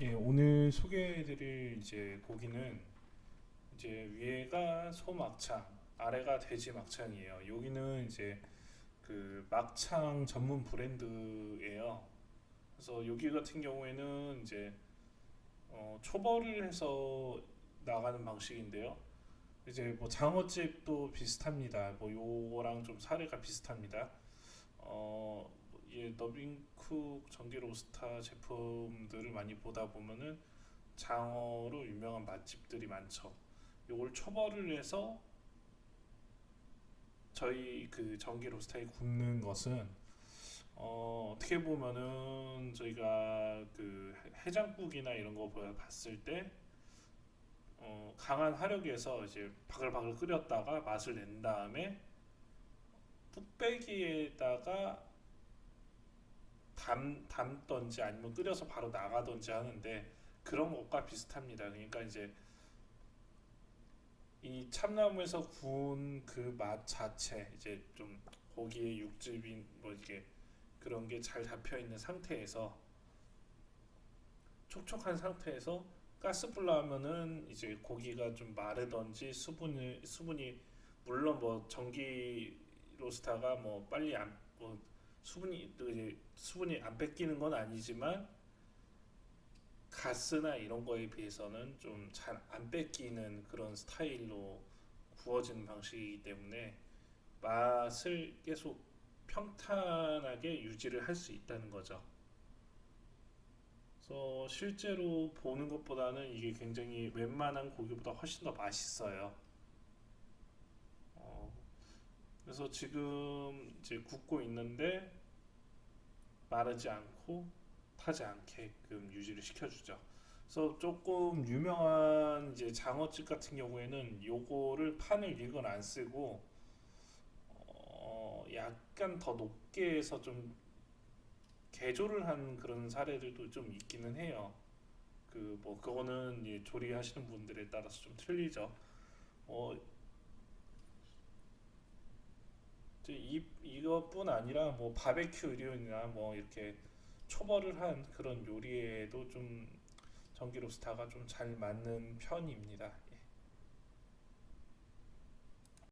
예, 오늘 소개해드릴 이제 고기는 이제 위에가 소 막창, 아래가 돼지 막창이에요. 여기는 이제 그 막창 전문 브랜드예요. 그래서 여기 같은 경우에는 이제 어, 초벌을 해서 나가는 방식인데요. 이제 뭐 장어집도 비슷합니다. 뭐 요거랑 좀 사례가 비슷합니다. 어, 예, 너빙쿡 전기 로스타 제품들을 많이 보다 보면은 장어로 유명한 맛집들이 많죠. 요걸 초벌을 해서 저희 그 전기 로스타에 굽는 것은 어, 어떻게 보면은 저희가 그 해- 해장국이나 이런 거 보- 봤을 때 어, 강한 화력에서 이제 바글바글 끓였다가 맛을 낸 다음에 뚝배기에다가 담, 담던지 아니면 끓여서 바로 나가던지 하는데 그런 것과 비슷합니다. 그러니까 이제 이 참나무에서 구운 그 맛 자체 이제 좀 고기의 육즙이 뭐 이게 그런 게 잘 잡혀 있는 상태에서 촉촉한 상태에서 가스불로 하면은 이제 고기가 좀 마르던지 수분이 수분이 물론 뭐 전기 로스타가 뭐 빨리 안뭐 수분이 수분이 안 뺏기는 건 아니지만 가스나 이런 거에 비해서는 좀 잘 안 뺏기는 그런 스타일로 구워지는 방식이기 때문에 맛을 계속 평탄하게 유지를 할 수 있다는 거죠. 그래서 실제로 보는 것보다는 이게 굉장히 웬만한 고기보다 훨씬 더 맛있어요. 어, 그래서 지금 이제 굽고 있는데 마르지 않고 타지 않게끔 유지를 시켜주죠. 그래서 조금 유명한 이제 장어집 같은 경우에는 요거를 판을 이건 안 쓰고 어, 약간 더 높게 해서 좀 개조를 한 그런 사례들도 좀 있기는 해요. 그 뭐 그거는 조리하시는 분들에 따라서 좀 틀리죠. 어, 이제 이 이것뿐 아니라 뭐 바베큐 의료나 뭐 이렇게 초벌을 한 그런 요리에도 좀 전기 로스타가 좀 잘 맞는 편입니다.